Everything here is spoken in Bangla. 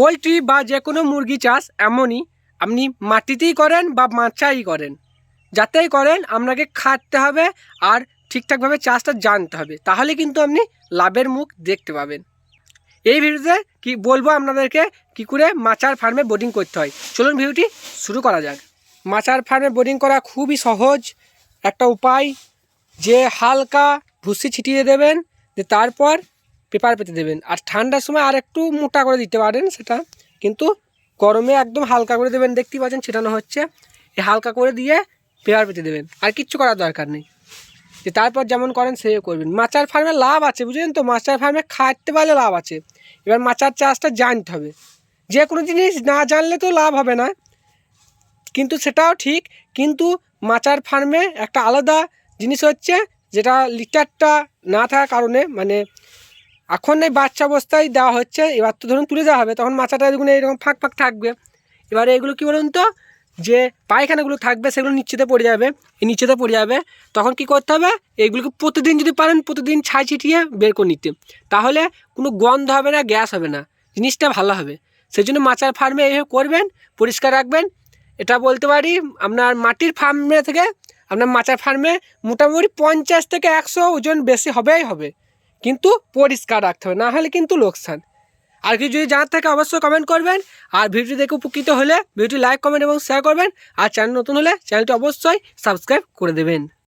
পোলট্রি বা যে কোনো মুরগি চাষ এমনই, আপনি মাটিতেই করেন বা মাচাই করেন। যাতেই করেন, আপনাকে খাটতে হবে আর ঠিকঠাকভাবে চাষটা জানতে হবে। তাহলে কিন্তু আপনি লাভের মুখ দেখতে পাবেন। এই ভিডিওতে কি বলব আপনাদেরকে, কি করে মাচার ফার্মে বোর্ডিং করতে হয়। চলুন ভিডিওটি শুরু করা যাক। মাচার ফার্মে বোর্ডিং করা খুবই সহজ একটা উপায়। যে হালকা ভুসি ছিটিয়ে দেবেন তারপর পেপার পেতে দেবেন। আর ঠান্ডার সময় আর একটু মোটা করে দিতে পারেন সেটা। কিন্তু গরমে একদম হালকা করে দেবেন, দেখতেই পাচ্ছেন ছেটানো হচ্ছে। এই হালকা করে দিয়ে পেপার পেতে দেবেন। আর কিচ্ছু করার দরকার নেই। যে তারপর যেমন করেন সে করবেন। মাচার ফার্মে লাভ আছে, বুঝলেন তো? মাচার ফার্মে খাটতে পারলে লাভ আছে। এবার মাচার চাষটা জানতে হবে। যে কোনো জিনিস না জানলে তো লাভ হবে না। কিন্তু সেটাও ঠিক। কিন্তু মাচার ফার্মে একটা আলাদা জিনিস হচ্ছে, যেটা লিটারটা না থাকার কারণে মানে এখন এই বাচ্চা অবস্থায় দেওয়া হচ্ছে, এবার তো ধরুন তুলে দেওয়া হবে, তখন মাচাটা দেখুন এইরকম ফাঁক ফাঁক থাকবে। এবারে এগুলো কী বলুন তো, যে পায়খানাগুলো থাকবে সেগুলো নিচেতে পড়ে যাবে, এই নিচেতে পড়ে যাবে, তখন কি করতে হবে এইগুলোকে প্রতিদিন যদি পারেন, প্রতিদিন ছাই ছিটিয়ে বের করে নিতে। তাহলে কোনো গন্ধ হবে না, গ্যাস হবে না, জিনিসটা ভালো হবে। সেই জন্য মাচার ফার্মে এইভাবে করবেন, পরিষ্কার রাখবেন। এটা বলতে পারি, আপনার মাটির ফার্মে থেকে, আপনার মাচার ফার্মে মোটামুটি পঞ্চাশ থেকে একশো ওজন বেশি হবেই হবে। কিন্তু পরিষ্কার রাখতে হবে, না হলে কিন্তু লোকসান। আর কিছু যদি জানার থাকে অবশ্যই কমেন্ট করবেন। আর ভিডিও দেখে উপকৃত হলে ভিডিওটি লাইক কমেন্ট এবং শেয়ার করবেন। আর চ্যানেল নতুন হলে চ্যানেলটি অবশ্যই সাবস্ক্রাইব করে দেবেন।